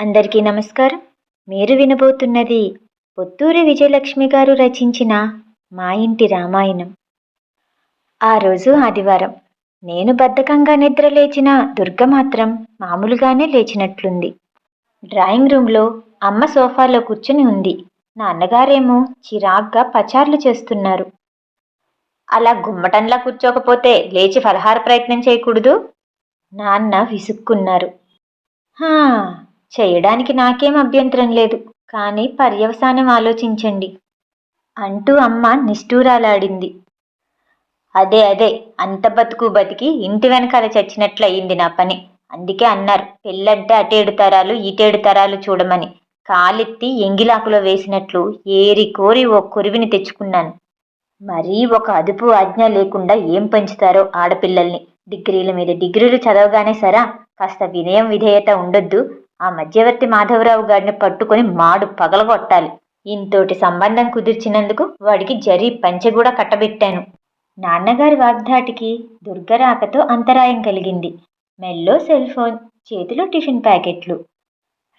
అందరికీ నమస్కారం. మీరు వినబోతున్నది పుత్తూరి విజయలక్ష్మి గారు రచించిన మా ఇంటి రామాయణం. ఆ రోజు ఆదివారం. నేను బద్ధకంగా నిద్ర లేచిన దుర్గ మాత్రం మామూలుగానే లేచినట్లుంది. డ్రాయింగ్ రూమ్లో అమ్మ సోఫాలో కూర్చుని ఉంది. నాన్నగారేమో చిరాగ్గా పచార్లు చేస్తున్నారు. అలా గుమ్మటంలా కూర్చోకపోతే లేచి ఫలహార ప్రయత్నం చేయకూడదు? నాన్న విసుక్కున్నారు. హా! చేయడానికి నాకేం అభ్యంతరం లేదు. కానీ పర్యవసానం ఆలోచించండి. అంటూ అమ్మ నిష్ఠూరాలాడింది. అదే అదే అంత బతుకు బతికి ఇంటి వెనకాల చచ్చినట్లు అయింది నా పని. అందుకే అన్నారు పెళ్ళంటే అటేడు తరాలు ఇటేడు తరాలు చూడమని. కాలెత్తి ఎంగిలాకులో వేసినట్లు ఏరి కోరి ఓ కురివిని తెచ్చుకున్నాను. మరీ ఒక అదుపు ఆజ్ఞ లేకుండా ఏం పెంచుతారో ఆడపిల్లల్ని. డిగ్రీల మీద డిగ్రీలు చదవగానే సరా కాస్త వినయం విధేయత ఉండొద్దు. ఆ మధ్యవర్తి మాధవరావు గారిని పట్టుకొని మాడు పగలగొట్టాలి. ఇంతోటి సంబంధం కుదిర్చినందుకు వాడికి జరి పంచె కూడా కట్టబెట్టాను. నాన్నగారి వాగ్దాటికి దుర్గరాకతో అంతరాయం కలిగింది. మెల్లో సెల్ ఫోన్ చేతిలో టిఫిన్ ప్యాకెట్లు.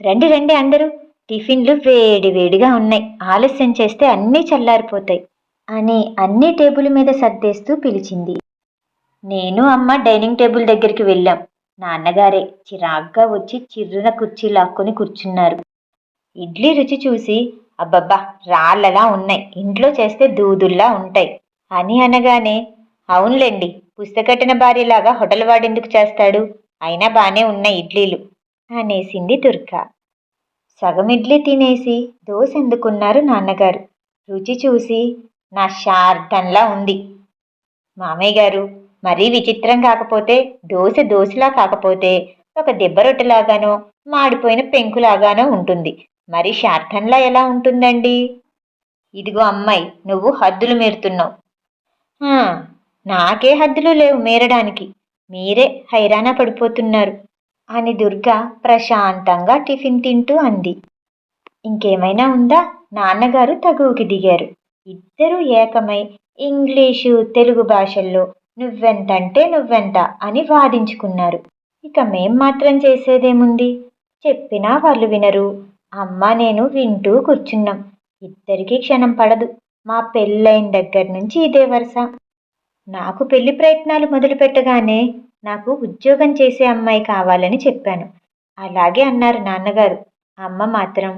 రండి రండి అందరూ. టిఫిన్లు వేడి వేడిగా ఉన్నాయి. ఆలస్యం చేస్తే అన్నీ చల్లారిపోతాయి. అని అన్ని టేబుల్ మీద సర్దేస్తూ పిలిచింది. నేను అమ్మ డైనింగ్ టేబుల్ దగ్గరికి వెళ్ళాం. నాన్నగారే చిరాగ్గా వచ్చి చిర్రున కుర్చీ లాక్కొని కూర్చున్నారు. ఇడ్లీ రుచి చూసి అబ్బబ్బా రాళ్ళలా ఉన్నాయి ఇంట్లో చేస్తే దూదుల్లా ఉంటాయి అని అనగానే అవునులేండి పుస్తకట్టిన భార్యలాగా హోటల్ వాడెందుకు చేస్తాడు? అయినా బానే ఉన్నాయి ఇడ్లీలు అనేసింది దుర్గ. సగం ఇడ్లీ తినేసి దోశ ఎందుకున్నారు నాన్నగారు. రుచి చూసి నా శార్థంలా ఉంది. మామయ్య గారు మరీ విచిత్రం కాకపోతే దోశ దోశలా కాకపోతే ఒక దెబ్బ రొట్టెలాగానో మాడిపోయిన పెంకులాగానో ఉంటుంది. మరి శార్థంలా ఎలా ఉంటుందండి? ఇదిగో అమ్మాయి నువ్వు హద్దులు మీరుతున్నావు. నాకే హద్దులు లేవు మీరడానికి. మీరే హైరాణ పడిపోతున్నారు. అని దుర్గ ప్రశాంతంగా టిఫిన్ తింటూ అంది. ఇంకేమైనా ఉందా? నాన్నగారు తగువుకి దిగారు. ఇద్దరూ ఏకమై ఇంగ్లీషు తెలుగు భాషల్లో నువ్వెంతంటే నువ్వెంత అని వాదించుకున్నారు. ఇక మేం మాత్రం చేసేదేముంది? చెప్పినా వాళ్ళు వినరు. అమ్మ నేను వింటూ కూర్చున్నాం. ఇద్దరికీ క్షణం పడదు. మా పెళ్ళైన దగ్గర నుంచి ఇదే వరుస. నాకు పెళ్ళి ప్రయత్నాలు మొదలుపెట్టగానే నాకు ఉద్యోగం చేసే అమ్మాయి కావాలని చెప్పాను. అలాగే అన్నారు నాన్నగారు. అమ్మ మాత్రం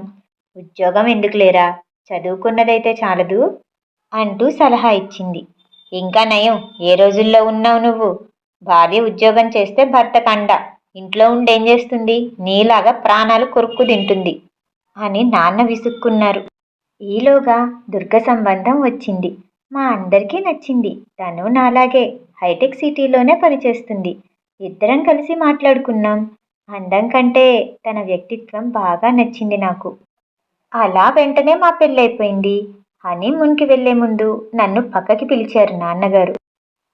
ఉద్యోగం ఎందుకు లేరా? చదువుకున్నదైతే చాలదు అంటూ సలహా ఇచ్చింది. ఇంకా నయం. ఏ రోజుల్లో ఉన్నావు నువ్వు? భార్య ఉద్యోగం చేస్తే భర్త కండ. ఇంట్లో ఉండేం చేస్తుంది? నీలాగా ప్రాణాలు కొరుక్కు తింటుంది అని నాన్న విసుక్కున్నారు. ఈలోగా దుర్గ సంబంధం వచ్చింది. మా అందరికీ నచ్చింది. తను నాలాగే హైటెక్ సిటీలోనే పనిచేస్తుంది. ఇద్దరం కలిసి మాట్లాడుకున్నాం. అందం కంటే తన వ్యక్తిత్వం బాగా నచ్చింది నాకు. అలా వెంటనే మా పెళ్ళైపోయింది. హనీమూన్కి వెళ్ళే ముందు నన్ను పక్కకి పిలిచారు నాన్నగారు.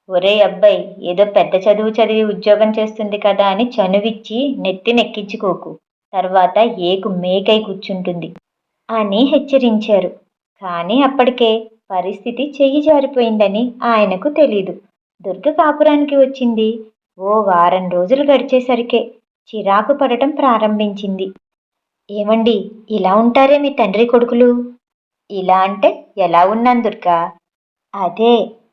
ఒరే అబ్బాయి ఏదో పెద్ద చదువు చదివి ఉద్యోగం చేస్తుంది కదా అని చనువిచ్చి నెత్తి నెక్కించుకోకు. తర్వాత ఏకు మేకై కూర్చుంటుంది. అని హెచ్చరించారు. కానీ అప్పటికే పరిస్థితి చెయ్యి జారిపోయిందని ఆయనకు తెలీదు. దుర్గ కాపురానికి వచ్చింది. ఓ వారం రోజులు గడిచేసరికే చిరాకు పడటం ప్రారంభించింది. ఏమండి ఇలా ఉంటారే మీ తండ్రి కొడుకులు? ఇలా అంటే ఎలా ఉన్నాను దుర్గా? అదే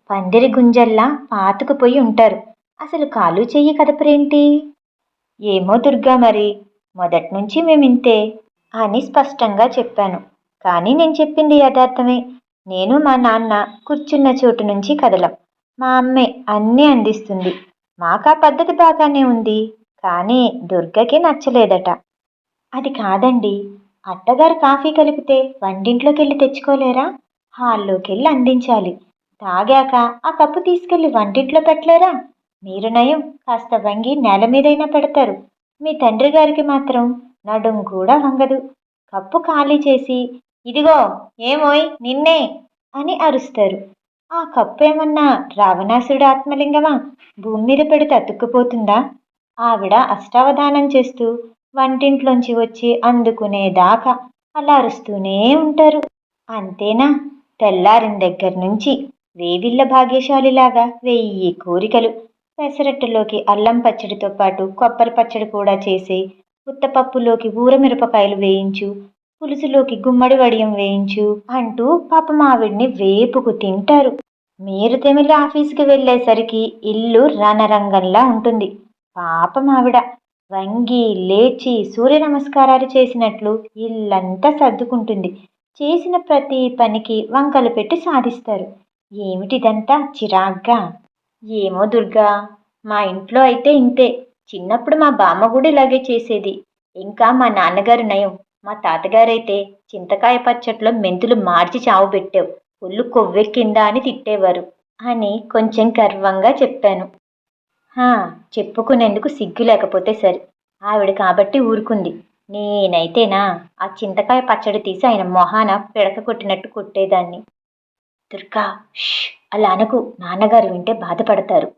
పందిరి గుంజల్లా పాతుకుపోయి ఉంటారు. అసలు కాలు చెయ్యి కదపరేంటి? ఏమో దుర్గా మరి మొదట్నుంచి మేమింతే అని స్పష్టంగా చెప్పాను. కానీ నేను చెప్పింది యథార్థమే. నేను మా నాన్న కూర్చున్న చోటు నుంచి కదలం. మా అమ్మే అన్నీ అందిస్తుంది. మాకు ఆ పద్ధతి బాగానే ఉంది. కానీ దుర్గకి నచ్చలేదట. అది కాదండి. అత్తగారు కాఫీ కలిపితే వంటింట్లోకి వెళ్ళి తెచ్చుకోలేరా? హాల్లోకి వెళ్ళి అందించాలి. తాగాక ఆ కప్పు తీసుకెళ్ళి వంటింట్లో పెట్టలేరా? మీరు నయం కాస్త వంగి నేల మీదైనా పెడతారు. మీ తండ్రి గారికి మాత్రం నడుం కూడా వంగదు. కప్పు ఖాళీ చేసి ఇదిగో ఏమోయ్ నిన్నే అని అరుస్తారు. ఆ కప్పు ఏమన్నా రావణాసుడు ఆత్మలింగమా? భూమి మీద పెడితే అతుక్కుపోతుందా? ఆవిడ అష్టావధానం చేస్తూ వంటింట్లోంచి వచ్చి అందుకునేదాకా అలా అరుస్తూనే ఉంటారు. అంతేనా? తెల్లారిన దగ్గర నుంచి వేవిళ్ళ భాగ్యశాలిలాగా వెయ్యి కోరికలు. పెసరట్టులోకి అల్లం పచ్చడితో పాటు కొబ్బరి పచ్చడి కూడా చేసి ఉత్తపప్పులోకి ఊరమిరపకాయలు వేయించు పులుసులోకి గుమ్మడి వడియం వేయించు అంటూ పాప మావిడిని వేపుకు తింటారు. మీరు తెమిలి ఆఫీస్కి వెళ్ళేసరికి ఇల్లు రణరంగంలా ఉంటుంది. పాపం ఆవిడ. వంగి లేచి సూర్య నమస్కారాలు చేసినట్లు ఇల్లంతా సర్దుకుంటుంది. చేసిన ప్రతి పనికి వంకలు పెట్టి సాధిస్తారు. ఏమిటిదంతా చిరాగ్గా? ఏమో దుర్గా మా ఇంట్లో అయితే ఇంతే. చిన్నప్పుడు మా బామ్మ కూడా ఇలాగే చేసేది. ఇంకా మా నాన్నగారు నయం. మా తాతగారైతే చింతకాయ పచ్చట్లో మెంతులు మార్చి చావు పెట్టావు. ఒళ్ళు కొవ్వెక్కిందా అని తిట్టేవారు అని కొంచెం గర్వంగా చెప్పాను. చెప్పుకునేందుకు సిగ్గు లేకపోతే సరి. ఆవిడ కాబట్టి ఊరుకుంది. నేనైతేనా? ఆ చింతకాయ పచ్చడి తీసి ఆయన మొహాన పిడక కొట్టినట్టు కొట్టేదాన్ని. దుర్గా ష్ అలా అనకు. నాన్నగారు వింటే బాధపడతారు.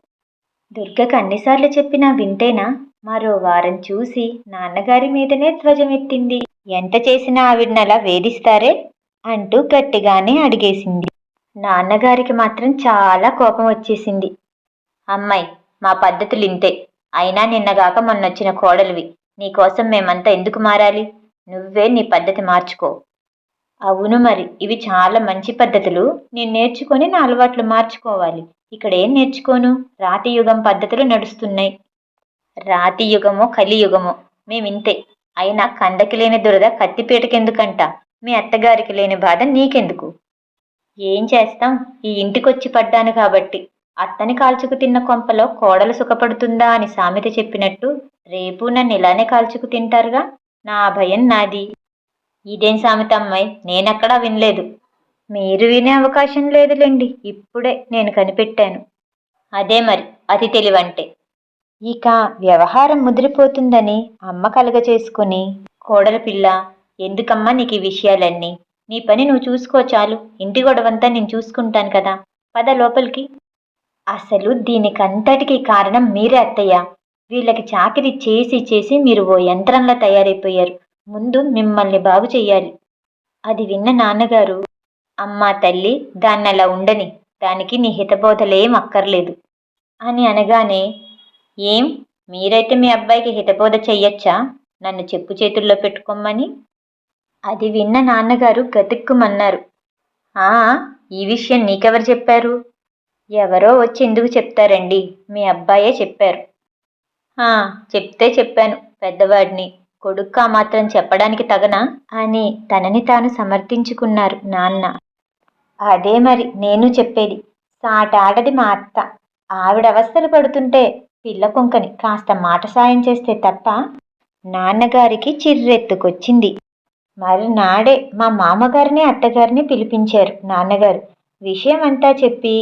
దుర్గకు అన్నిసార్లు చెప్పినా వింటేనా మరో వారం చూసి నాన్నగారి మీదనే ధ్వజమెత్తింది ఎంత చేసినా ఆవిడని అలా వేధిస్తారే? అంటూ గట్టిగానే అడిగేసింది. నాన్నగారికి మాత్రం చాలా కోపం వచ్చేసింది. అమ్మాయి మా పద్ధతులు ఇంతే అయినా నిన్నగాక మొన్నొచ్చిన కోడలివి. నీకోసం మేమంతా ఎందుకు మారాలి? నువ్వే నీ పద్ధతి మార్చుకో. అవును మరి ఇవి చాలా మంచి పద్ధతులు. నేను నేర్చుకొని నా అలవాట్లు మార్చుకోవాలి. ఇక్కడ ఏం నేర్చుకోను? రాతి యుగం పద్ధతులు నడుస్తున్నాయి. రాతి యుగమో కలియుగమో మేమింతే. అయినా కందకి లేని దురద కత్తిపీటకెందుకంట? మీ అత్తగారికి లేని బాధ నీకెందుకు? ఏం చేస్తాం? ఈ ఇంటికొచ్చి పడ్డాను కాబట్టి. అత్తని కాల్చుకు తిన్న కొంపలో కోడలు సుఖపడుతుందా అని సామెత చెప్పినట్టు రేపు నన్ను ఇలానే కాల్చుకు తింటారుగా? నా భయం నాది. ఇదేం సామెత అమ్మాయి? నేనెక్కడా వినలేదు. మీరు వినే అవకాశం లేదులేండి. ఇప్పుడే నేను కనిపెట్టాను. అదే మరి అతి తెలివంటే. ఇక వ్యవహారం ముదిరిపోతుందని అమ్మ కలగ చేసుకుని కోడల పిల్ల ఎందుకమ్మా నీకు ఈ విషయాలన్నీ? నీ పని నువ్వు చూసుకో చాలు. ఇంటి గొడవంతా నేను చూసుకుంటాను కదా. పద లోపలికి. అసలు దీనికంతటికి కారణం మీరే అత్తయ్య. వీళ్ళకి చాకిరి చేసి చేసి మీరు ఓ యంత్రంలా తయారైపోయారు. ముందు మిమ్మల్ని బాగు చెయ్యాలి. అది విన్న నాన్నగారు అమ్మా తల్లి దాన్ని అలా ఉండని. దానికి నీ హితబోధలేం అక్కర్లేదు. అని అనగానే ఏం? మీరైతే మీ అబ్బాయికి హితబోధ చెయ్యొచ్చా? నన్ను చెప్పు చేతుల్లో పెట్టుకోమని అది విన్న నాన్నగారు గతుక్కుమన్నారు ఆ ఈ విషయం నీకెవరు చెప్పారు? ఎవరో వచ్చి ఎందుకు చెప్తారండి? మీ అబ్బాయే చెప్పారు. చెప్తే చెప్పాను పెద్దవాడిని. కొడుక్కా మాత్రం చెప్పడానికి తగనా? అని తనని తాను సమర్థించుకున్నారు నాన్న. అదే మరి నేను చెప్పేది. సాటాడది మా అత్త. ఆవిడ అవస్థలు పడుతుంటే పిల్ల కొంకని కాస్త మాట సాయం చేస్తే తప్ప నాన్నగారికి చిర్రెత్తుకొచ్చింది. మరి నాడే మా మామగారిని అత్తగారిని పిలిపించారు నాన్నగారు. విషయం అంతా చెప్పి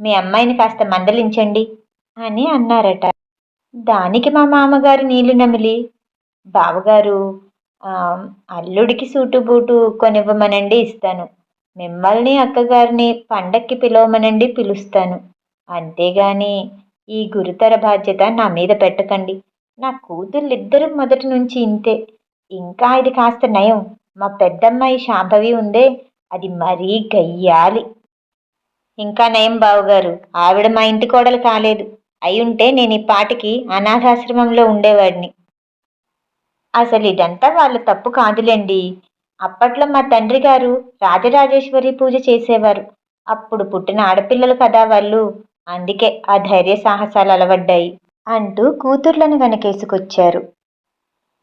మీ అమ్మాయిని కాస్త మందలించండి అని అన్నారట. దానికి మా మామగారు నీళ్ళు నమిలి బావగారు అల్లుడికి సూటు బూటు కొనివ్వమనండి ఇస్తాను. మిమ్మల్ని అక్కగారిని పండక్కి పిలవమనండి పిలుస్తాను. అంతేగాని ఈ గురుతర బాధ్యత నా మీద పెట్టకండి. నా కూతుళ్ళిద్దరూ మొదటి నుంచి ఇంతే. ఇంకా ఇది కాస్త నయం. మా పెద్దమ్మాయి శాంభవి ఉందే అది మరీ గయ్యాలి. ఇంకా నయం బావుగారు. ఆవిడ మా ఇంటి కోడలు కాలేదు. అయ్యుంటే నేను ఈ పాటికి అనాథాశ్రమంలో ఉండేవాడిని. అసలు ఇదంతా వాళ్ళ తప్పు కాదులేండి. అప్పట్లో మా తండ్రి గారు రాజరాజేశ్వరి పూజ చేసేవారు. అప్పుడు పుట్టిన ఆడపిల్లలు కదా వాళ్ళు. అందుకే ఆ ధైర్య సాహసాలు అలవడ్డాయి అంటూ కూతుర్లను వెనకేసుకొచ్చారు.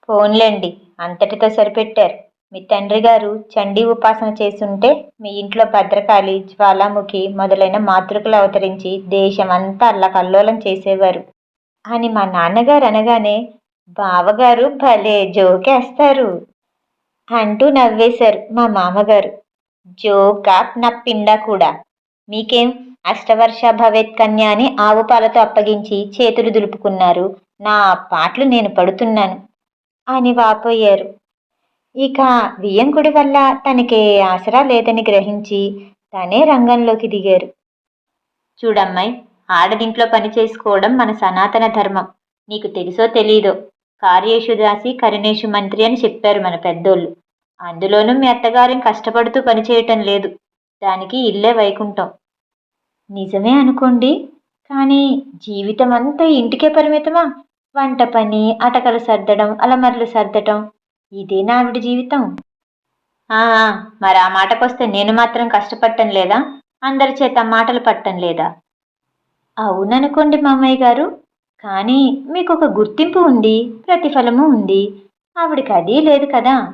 ఫోన్లేండి. అంతటితో సరిపెట్టారు. మీ తండ్రి గారు చండీ ఉపాసన చేస్తుంటే మీ ఇంట్లో భద్రకాళి జ్వాలాముఖి మొదలైన మాతృకలు అవతరించి దేశమంతా అల్లకల్లోలం చేసేవారు. అని మా నాన్నగారు అనగానే బావగారు భలే జోకేస్తారు అంటూ నవ్వేశారు మా మామగారు. జోకా నా పిండా కూడా. మీకేం అష్టవర్ష భవేత్ కన్య అని ఆవు పాలతో అప్పగించి చేతులు దులుపుకున్నారు. నా పాటలు నేను పడుతున్నాను అని వాపోయారు. ఇక వియ్యంకుడి వల్ల తనకే ఆసరా లేదని గ్రహించి తనే రంగంలోకి దిగారు. చూడమ్మాయి ఆడదింట్లో పని చేసుకోవడం మన సనాతన ధర్మం. నీకు తెలుసో తెలీదో? కార్యేషు దాసి కరుణేషు మంత్రి అని చెప్పారు మన పెద్దోళ్ళు. అందులోనూ మీ అత్తగారేం కష్టపడుతూ పనిచేయటం లేదు. దానికి ఇల్లే వైకుంఠం. నిజమే అనుకోండి కానీ జీవితం అంతా ఇంటికే పరిమితమా? వంట పని అటకలు సర్దడం అలమర్లు సర్దటం ఇదేనా ఆవిడ జీవితం. ఆ, మరి ఆ మాటకొస్తే నేను మాత్రం కష్టపడటం లేదా? అందరి చేత మాటలు పట్టం లేదా? అవుననుకోండి మామయ్య గారు. కానీ మీకు ఒక గుర్తింపు ఉంది ప్రతిఫలము ఉంది. ఆవిడకి అది లేదు కదా?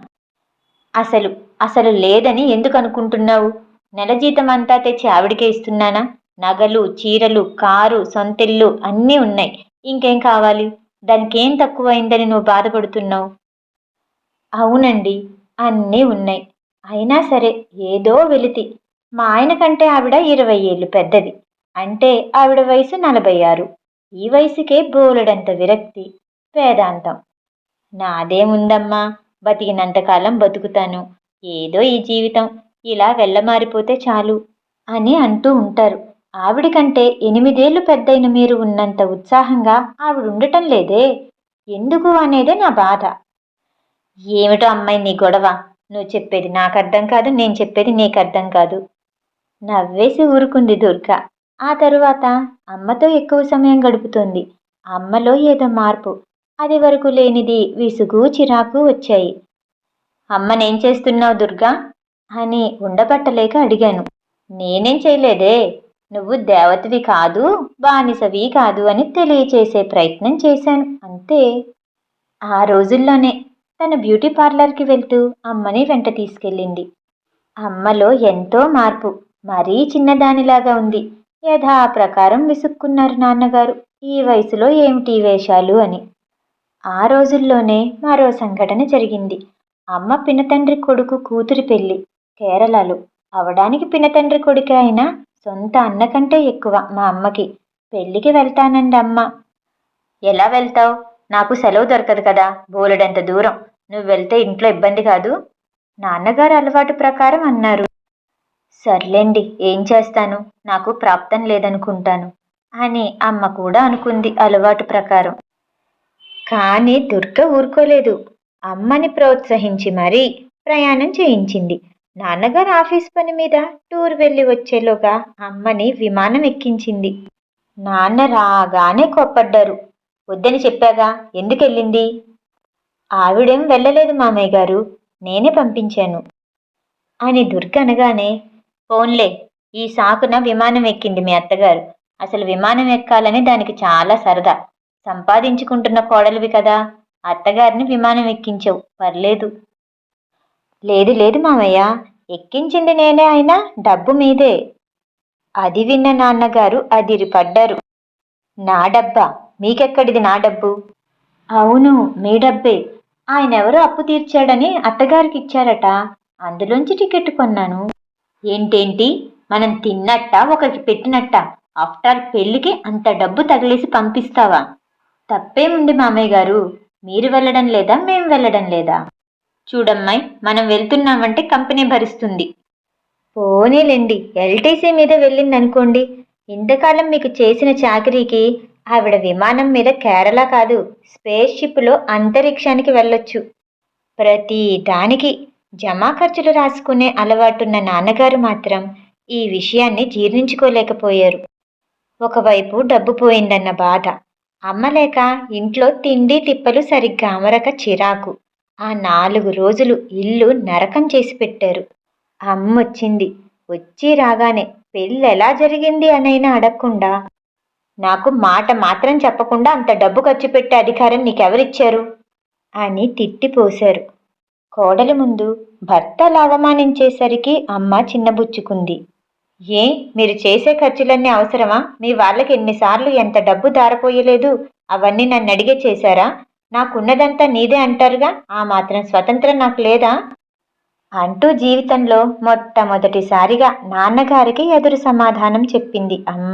అసలు అసలు లేదని ఎందుకు అనుకుంటున్నావు? నెల జీతం అంతా తెచ్చి ఆవిడకే ఇస్తున్నానా? నగలు చీరలు కారు సొంతిల్లు అన్నీ ఉన్నాయి. ఇంకేం కావాలి? దానికేం తక్కువైందని నువ్వు బాధపడుతున్నావు? అవునండి అన్నీ ఉన్నాయి. అయినా సరే ఏదో వెలితి. మా ఆయన కంటే ఆవిడ ఇరవై ఏళ్ళు పెద్దది. అంటే ఆవిడ వయసు నలభై ఆరు. ఈ వయసుకే బోలెడంత విరక్తి వేదాంతం నాదేముందమ్మా బతికినంతకాలం బతుకుతాను. ఏదో ఈ జీవితం ఇలా వెళ్ళమారిపోతే చాలు అని అంటూ ఉంటారు. ఆవిడికంటే ఎనిమిదేళ్ళు పెద్దయిన మీరు ఉన్నంత ఉత్సాహంగా ఆవిడ ఉండటం లేదే? ఎందుకు అనేదే నా బాధ. ఏమిటో అమ్మాయి నీ గొడవ? నువ్వు చెప్పేది నాకు అర్థం కాదు నేను చెప్పేది నీకు అర్థం కాదు. నవ్వేసి ఊరుకుంది దుర్గ. ఆ తరువాత అమ్మతో ఎక్కువ సమయం గడుపుతోంది. అమ్మలో ఏదో మార్పు. అది వరకు లేనిది విసుగు చిరాకు వచ్చాయి. అమ్మనేం చేస్తున్నావు దుర్గా? అని ఉండబట్టలేక అడిగాను. నేనేం చేయలేదే? నువ్వు దేవతవి కాదు బానిసవి కాదు అని తెలియచేసే ప్రయత్నం చేశాను. అంతే. ఆ రోజుల్లోనే తన బ్యూటీ పార్లర్కి వెళ్తూ అమ్మని వెంట తీసుకెళ్ళింది. అమ్మలో ఎంతో మార్పు మరీ చిన్నదానిలాగా ఉంది. యథా ప్రకారం విసుక్కున్నారు నాన్నగారు. ఈ వయసులో ఏమిటి వేషాలు అని. ఆ రోజుల్లోనే మరో సంఘటన జరిగింది. అమ్మ పినతండ్రి కొడుకు కూతురి పెళ్ళి కేరళలో. అవడానికి పినతండ్రి కొడుకే అయినా సొంత అన్న కంటే ఎక్కువ మా అమ్మకి. పెళ్ళికి వెళ్తానండి అమ్మ ఎలా వెళ్తావు? నాకు సెలవు దొరకదు కదా బోలెడంత దూరం. నువ్వు వెళ్తే ఇంట్లో ఇబ్బంది కాదు. నాన్నగారు అలవాటు ప్రకారం అన్నారు. సర్లేండి ఏం చేస్తాను? నాకు ప్రాప్తం లేదనుకుంటాను అని అమ్మ కూడా అనుకుంది అలవాటు ప్రకారం. కానీ దుర్గ ఊరుకోలేదు. అమ్మని ప్రోత్సహించి మరీ ప్రయాణం చేయించింది. నాన్నగారు ఆఫీస్ పని మీద టూర్ వెళ్ళి వచ్చేలోగా అమ్మని విమానం ఎక్కించింది. నాన్న రాగానే కోప్పడ్డారు. వద్దని చెప్పాగా? ఎందుకు వెళ్ళింది? ఆవిడేం వెళ్ళలేదు మామయ్య గారు నేనే పంపించాను. అని దుర్గ అనగానే ఫోన్లే ఈ సాకున విమానం ఎక్కింది మీ అత్తగారు. అసలు విమానం ఎక్కాలని దానికి చాలా సరదా. సంపాదించుకుంటున్న కోడలివి కదా అత్తగారిని విమానం ఎక్కించవు పర్లేదు. లేదు లేదు మామయ్య ఎక్కించింది నేనే అయినా డబ్బు మీదే. అది విన్న నాన్నగారు అదిరిపడ్డారు. నా డబ్బా మీకెక్కడిది నా డబ్బు? అవును మీ డబ్బే. ఆయన ఎవరో అప్పు తీర్చాడని అత్తగారికి ఇచ్చారట అందులోంచి టికెట్ కొన్నాను. ఏంటేంటి? మనం తిన్నట్ట? ఒకరికి పెట్టినట్ట? ఆఫ్టర్ పెళ్ళికి అంత డబ్బు తగిలేసి పంపిస్తావా? తప్పేముంది మామయ్య గారు? మీరు వెళ్ళడం లేదా మేం వెళ్ళడం లేదా? చూడమ్మాయి మనం వెళ్తున్నామంటే కంపెనీ భరిస్తుంది. పోనీలేండి ఎల్టీసీ మీద వెళ్ళిందనుకోండి. ఇంతకాలం మీకు చేసిన చాకరీకి ఆవిడ విమానం మీద కేరళ కాదు స్పేస్ షిప్లో అంతరిక్షానికి వెళ్ళొచ్చు. ప్రతి దానికి జమా ఖర్చులు రాసుకునే అలవాటున్న నాన్నగారు మాత్రం ఈ విషయాన్ని జీర్ణించుకోలేకపోయారు. ఒకవైపు డబ్బు పోయిందన్న బాధ అమ్మలేక ఇంట్లో తిండి తిప్పలు సరిగ్గా అమరక చిరాకు ఆ నాలుగు రోజులు ఇల్లు నరకం చేసి పెట్టారు. అమ్మొచ్చింది వచ్చి రాగానే పెళ్ళి ఎలా జరిగింది అనైనా అడగకుండా నాకు మాట మాత్రం చెప్పకుండా అంత డబ్బు ఖర్చు పెట్టే అధికారం నీకెవరిచ్చారు? అని తిట్టిపోశారు కోడలి ముందు భర్త అవమానించేసరికి అమ్మ చిన్నబుచ్చుకుంది. ఏ మీరు చేసే ఖర్చులన్నీ అవసరమా? మీ వాళ్ళకి ఎన్నిసార్లు ఎంత డబ్బు దారపోయలేదు? అవన్నీ నన్ను అడిగే చేశారా? నాకున్నదంతా నీదే అంటారుగా? ఆ మాత్రం స్వతంత్రం నాకు లేదా? అంటూ జీవితంలో మొట్టమొదటిసారిగా నాన్నగారికి ఎదురు సమాధానం చెప్పింది అమ్మ.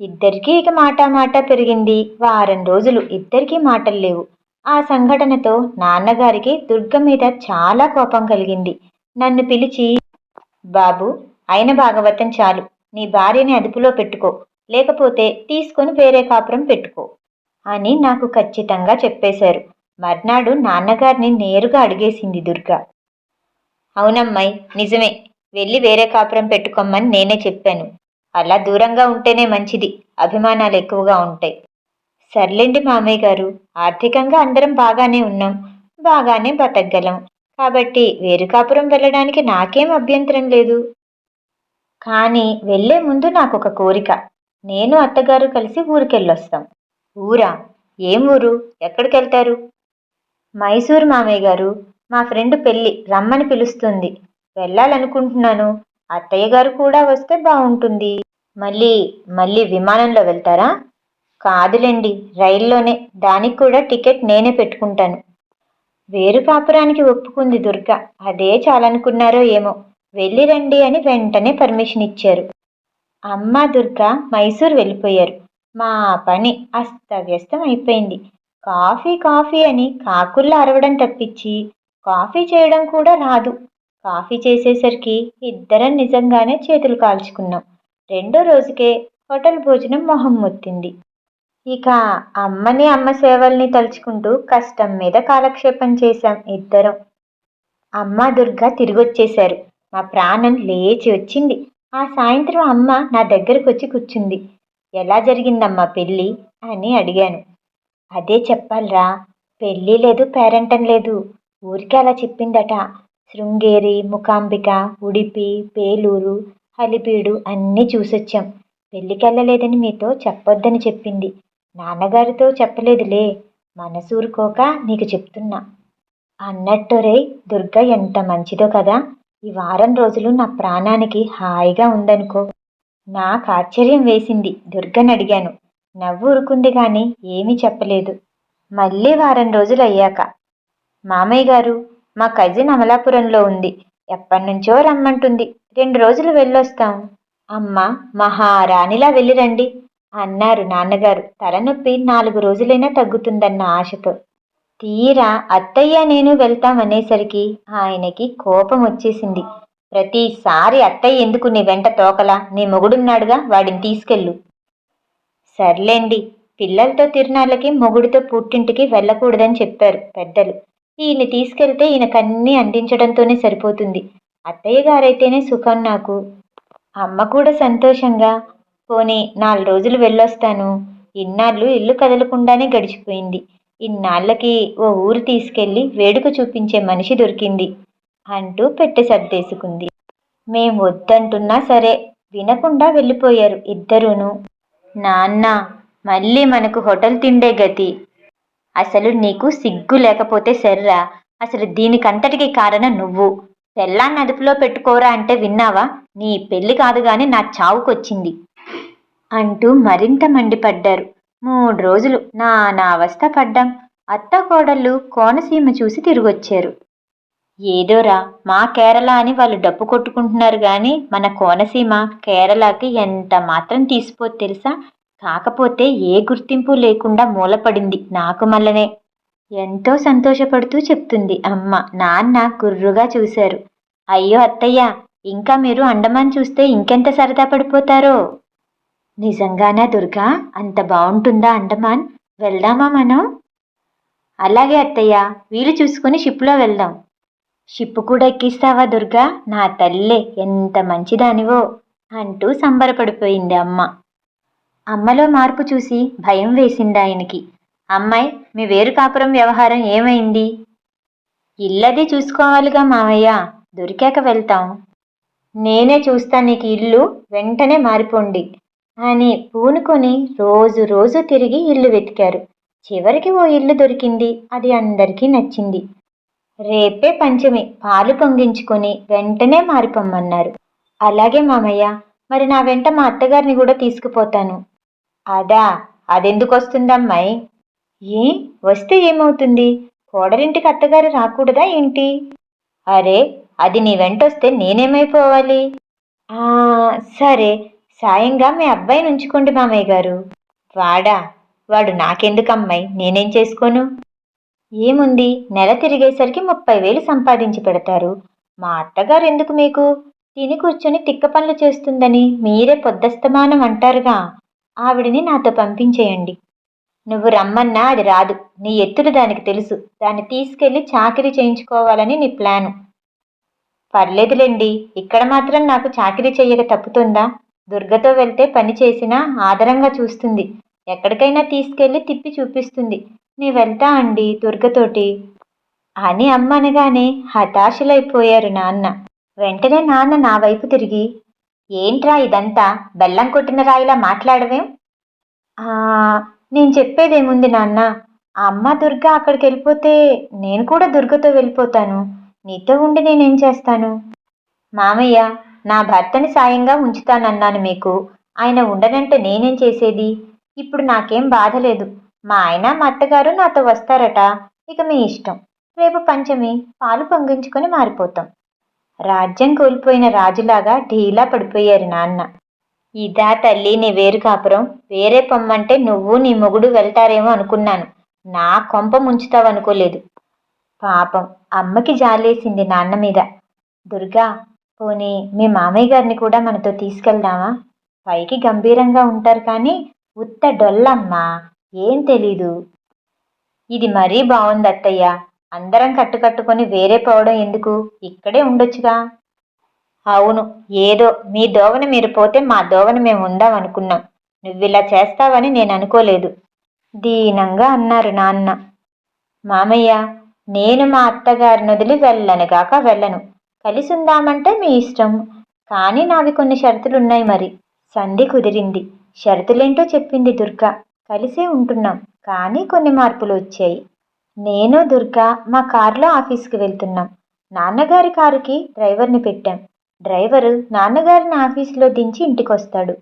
ఇద్దరికీ ఇక మాట మాట పెరిగింది. వారం రోజులు ఇద్దరికీ మాటలు లేవు. ఆ సంఘటనతో నాన్నగారికి దుర్గ మీద చాలా కోపం కలిగింది. నన్ను పిలిచి బాబు అయిన భాగవతం చాలు. నీ భార్యని అదుపులో పెట్టుకో. లేకపోతే తీసుకొని వేరే కాపురం పెట్టుకో అని నాకు ఖచ్చితంగా చెప్పేశారు. మర్నాడు నాన్నగారిని నేరుగా అడిగేసింది దుర్గ. అవునమ్మాయి నిజమే. వెళ్ళి వేరే కాపురం పెట్టుకోమని నేనే చెప్పాను. అలా దూరంగా ఉంటేనే మంచిది. అభిమానాలు ఎక్కువగా ఉంటాయి. సర్లేండి మామయ్య గారు. ఆర్థికంగా అందరం బాగానే ఉన్నాం. బాగానే బతకగలం. కాబట్టి వేరుకాపురం వెళ్ళడానికి నాకేం అభ్యంతరం లేదు. కానీ వెళ్ళే ముందు నాకు ఒక కోరిక. నేను అత్తగారు కలిసి ఊరికెళ్ళొస్తాం. ఊరా? ఏం ఊరు? ఎక్కడికెళ్తారు? మైసూరు మామయ్య గారు. మా ఫ్రెండ్ పెళ్ళి రమ్మని పిలుస్తుంది. వెళ్ళాలనుకుంటున్నాను. అత్తయ్య గారు కూడా వస్తే బాగుంటుంది. మళ్ళీ మళ్ళీ విమానంలో వెళ్తారా? కాదులేండి రైల్లోనే. దానికి కూడా టికెట్ నేనే పెట్టుకుంటాను. వేరు కాపురానికి ఒప్పుకుంది దుర్గ. అదే చాలనుకున్నారో ఏమో. వెళ్ళి రండి అని వెంటనే పర్మిషన్ ఇచ్చారు. అమ్మ దుర్గ మైసూర్ వెళ్ళిపోయారు. మా పని అస్తవ్యస్తం అయిపోయింది. కాఫీ కాఫీ అని కాకుల్లా అరవడం తప్పించి కాఫీ చేయడం కూడా రాదు. కాఫీ చేసేసరికి ఇద్దరం నిజంగానే చేతులు కాల్చుకున్నాం. రెండో రోజుకే హోటల్ భోజనం మొహం మొత్తింది. ఇక అమ్మని అమ్మ సేవల్ని తలుచుకుంటూ కష్టం మీద కాలక్షేపం చేశాం ఇద్దరం. అమ్మ దుర్గ తిరిగొచ్చేశారు. మా ప్రాణం లేచి వచ్చింది. ఆ సాయంత్రం అమ్మ నా దగ్గరకు వచ్చి కూర్చుంది. ఎలా జరిగిందమ్మా పెళ్ళి? అని అడిగాను. అదే చెప్పాలరా. పెళ్ళి లేదు పేరెంటం లేదు. ఊరికే అలా చెప్పిందట. శృంగేరి ముకాంబిక ఉడిపి పేలూరు హలిపీడు అన్నీ చూసొచ్చాం. పెళ్ళికెళ్ళలేదని మీతో చెప్పొద్దని చెప్పింది. నాన్నగారితో చెప్పలేదులే. మనసూరుకోక నీకు చెప్తున్నా. అన్నట్టొరే దుర్గ ఎంత మంచిదో కదా. ఈ వారం రోజులు నా ప్రాణానికి హాయిగా ఉందనుకో. నాకు ఆశ్చర్యం వేసింది. దుర్గని అడిగాను. నవ్వు ఊరుకుంది కానీ ఏమీ చెప్పలేదు. మళ్ళీ వారం రోజులు అయ్యాక. మామయ్య గారు మా కజిన్ అమలాపురంలో ఉంది. ఎప్పటినుంచో రమ్మంటుంది. రెండు రోజులు వెళ్ళొస్తాం. అమ్మ మహారాణిలా వెళ్ళిరండి అన్నారు నాన్నగారు. తలనొప్పి నాలుగు రోజులైనా తగ్గుతుందన్న ఆశతో. తీరా అత్తయ్య నేను వెళ్తాం అనేసరికి ఆయనకి కోపం వచ్చేసింది. ప్రతిసారి అత్తయ్య ఎందుకు నీ వెంట తోకలా? నీ మొగుడున్నాడుగా వాడిని తీసుకెళ్ళు. సర్లేండి పిల్లలతో తిరునాళ్ళకి మొగుడితో పుట్టింటికి వెళ్ళకూడదని చెప్పారు పెద్దలు. ఈయన్ని తీసుకెళ్తే ఈయనకన్నీ అందించడంతోనే సరిపోతుంది. అత్తయ్య గారైతేనే సుఖం నాకు. అమ్మ కూడా సంతోషంగా పోనీ నాలుగు రోజులు వెళ్ళొస్తాను. ఇన్నాళ్ళు ఇల్లు కదలకుండానే గడిచిపోయింది. ఇన్నాళ్ళకి ఓ ఊరు తీసుకెళ్ళి వేడుక చూపించే మనిషి దొరికింది అంటూ పెట్టె సర్దేసుకుంది. మేం వద్దంటున్నా సరే వినకుండా వెళ్ళిపోయారు ఇద్దరూను. నాన్న మళ్ళీ మనకు హోటల్ తిండే గతి. అసలు నీకు సిగ్గు లేకపోతే సర్రా? అసలు దీనికంతటికి కారణం నువ్వు. పెళ్ళాన్ని అదుపులో పెట్టుకోరా అంటే విన్నావా? నీ పెళ్ళి కాదు గాని నా చావుకొచ్చింది. అంటూ మరింత మండిపడ్డారు. మూడు రోజులు నా అవస్థ పడ్డాం. అత్త కోడళ్ళు కోనసీమ చూసి తిరిగొచ్చారు. ఏదోరా మా కేరళ అని వాళ్ళు డప్పు కొట్టుకుంటున్నారు కానీ మన కోనసీమ కేరళకి ఎంత మాత్రం తీసిపోతే తెలుసా? కాకపోతే ఏ గుర్తింపు లేకుండా మూలపడింది నాకు మల్లనే. ఎంతో సంతోషపడుతూ చెప్తుంది అమ్మ. నాన్న గుర్రుగా చూశారు. అయ్యో అత్తయ్య ఇంకా మీరు అండమాన్ చూస్తే ఇంకెంత సరదా పడిపోతారో? నిజంగానా దుర్గా? అంత బాగుంటుందా అండమాన్? వెళ్దామా మనం? అలాగే అత్తయ్య వీలు చూసుకుని షిప్లో వెళ్దాం. షిప్ కూడా ఎక్కిస్తావా దుర్గా? నా తల్లే ఎంత మంచిదానివో! అంటూ సంబరపడిపోయింది అమ్మ. అమ్మలో మార్పు చూసి భయం వేసింది ఆయనకి. అమ్మాయి మీ వేరు కాపురం వ్యవహారం ఏమైంది? ఇల్లది చూసుకోవాలిగా మావయ్య దొరికాక వెళ్తాం. నేనే చూస్తా నీకు ఇల్లు వెంటనే మారిపోండి అని పూనుకొని రోజు రోజు తిరిగి ఇల్లు వెతికారు. చివరికి ఓ ఇల్లు దొరికింది అది అందరికీ నచ్చింది. రేపే పంచమి పాలు పొంగించుకొని వెంటనే మారిపోమ్మన్నారు. అలాగే మామయ్య మరి నా వెంట మా అత్తగారిని కూడా తీసుకుపోతాను. అదా అదెందుకు వస్తుందమ్మాయి ఏ వస్తే ఏమవుతుంది? కోడలింటికి అత్తగారు రాకూడదా ఏంటి? అరే అది నీ వెంటొస్తే నేనేమైపోవాలి? ఆ సరే సాయంగా మీ అబ్బాయిని ఉంచుకోండి మామయ్య గారు. వాడా వాడు నాకెందుకమ్మాయి? నేనేం చేసుకోను? ఏముంది? నెల తిరిగేసరికి ముప్పై వేలు సంపాదించి పెడతారు. మా అత్తగారు ఎందుకు మీకు? తిని కూర్చొని తిక్క పనులు చేస్తుందని మీరే పొద్దస్తమానం అంటారుగా. ఆవిడిని నాతో పంపించేయండి. నువ్వు రమ్మన్నా అది రాదు. నీ ఎత్తులు దానికి తెలుసు. దాన్ని తీసుకెళ్ళి చాకిరీ చేయించుకోవాలని నీ ప్లాను. పర్లేదులేండి. ఇక్కడ మాత్రం నాకు చాకిరీ చెయ్యక తప్పుతుందా? దుర్గతో వెళ్తే పని చేసినా ఆదరంగా చూస్తుంది. ఎక్కడికైనా తీసుకెళ్ళి తిప్పి చూపిస్తుంది. నీ వెళ్తా అండి దుర్గతోటి. అని అమ్మ అనగానే నాన్న. వెంటనే నాన్న నా వైపు తిరిగి ఏంట్రా ఇదంతా? బెల్లం కొట్టిన రాయిలా మాట్లాడవేం? నేను చెప్పేదేముంది నాన్న? ఆ అమ్మ దుర్గ అక్కడికి వెళ్ళిపోతే నేను కూడా దుర్గతో వెళ్ళిపోతాను. నీతో ఉండి నేనేం చేస్తాను? మామయ్య నా భర్తని సాయంగా ఉంచుతానన్నాను మీకు. ఆయన ఉండనంటే నేనేం చేసేది? ఇప్పుడు నాకేం బాధ లేదు. మా ఆయన మా అత్తగారు నాతో వస్తారట. ఇక మీ ఇష్టం. రేపు పంచమి పాలు పొంగించుకొని మారిపోతాం. రాజ్యం కోల్పోయిన రాజులాగా ఢీలా పడిపోయారు నాన్న. ఇదా తల్లి నీ వేరు కాపురం. వేరే పొమ్మంటే నువ్వు నీ మొగుడు వెళ్తారేమో అనుకున్నాను. నా కొంప ముంచుతావనుకోలేదు. పాపం అమ్మకి జాలేసింది నాన్న మీద. దుర్గా పోనీ మీ మామయ్య గారిని కూడా మనతో తీసుకెళ్దామా? పైకి గంభీరంగా ఉంటారు కానీ ఉత్త డొల్లమ్మా ఏం తెలీదు. ఇది మరీ బాగుంది అత్తయ్య అందరం కట్టుకట్టుకొని వేరే పోవడం ఎందుకు? ఇక్కడే ఉండొచ్చుగా. అవును ఏదో మీ దోవన మీరు పోతే మా దోవన మేము ఉందాం అనుకున్నాం. నువ్విలా చేస్తావని నేను అనుకోలేదు. దీనంగా అన్నారు నాన్న. మామయ్య నేను మా అత్తగారిని వదిలి వెళ్ళనుగాక వెళ్ళను. కలిసి ఉందామంటే మీ ఇష్టం. కానీ నావి కొన్ని షరతులున్నాయి మరి. సంధి కుదిరింది. షరతులేంటో చెప్పింది దుర్గా. కలిసే ఉంటున్నాం. కానీ కొన్ని మార్పులు వచ్చాయి. నేను దుర్గా మా కారులో ఆఫీస్కి వెళ్తున్నాం. నాన్నగారి కారుకి డ్రైవర్ని పెట్టాం. డ్రైవరు నాన్నగారిని ఆఫీసులో దించి ఇంటికొస్తాడు.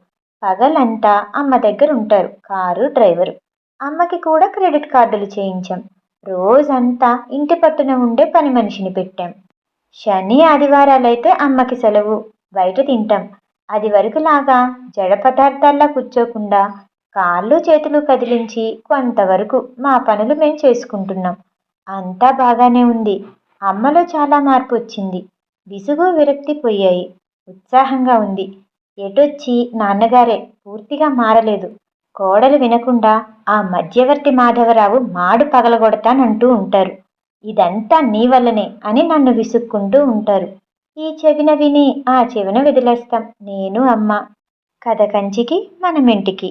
పగలంతా అమ్మ దగ్గర ఉంటారు కారు డ్రైవరు. అమ్మకి కూడా క్రెడిట్ కార్డులు చేయించాం. రోజంతా ఇంటి పట్టున ఉండే పని మనిషిని పెట్టాం. శని ఆదివారాలైతే అమ్మకి సెలవు. బయట తింటాం. అది వరకులాగా జడ పదార్థాల్లా కూర్చోకుండా కాళ్ళు చేతులు కదిలించి కొంతవరకు మా పనులు మేము చేసుకుంటున్నాం. అంతా బాగానే ఉంది. అమ్మలో చాలా మార్పు వచ్చింది విసుగు విరక్తి పోయాయి. ఉత్సాహంగా ఉంది. ఎటొచ్చి నాన్నగారే? పూర్తిగా మారలేదు. కోడలు వినకుండా ఆ మధ్యవర్తి మాధవరావు మాడు పగలగొడతానంటూ ఉంటారు. ఇదంతా నీ వల్లనే అని నన్ను విసుక్కుంటూ ఉంటారు. ఈ చెవిన విని ఆ చెవిన వదిలేస్తాం. నేను అమ్మ. కథ కంచికి మనమింటికి.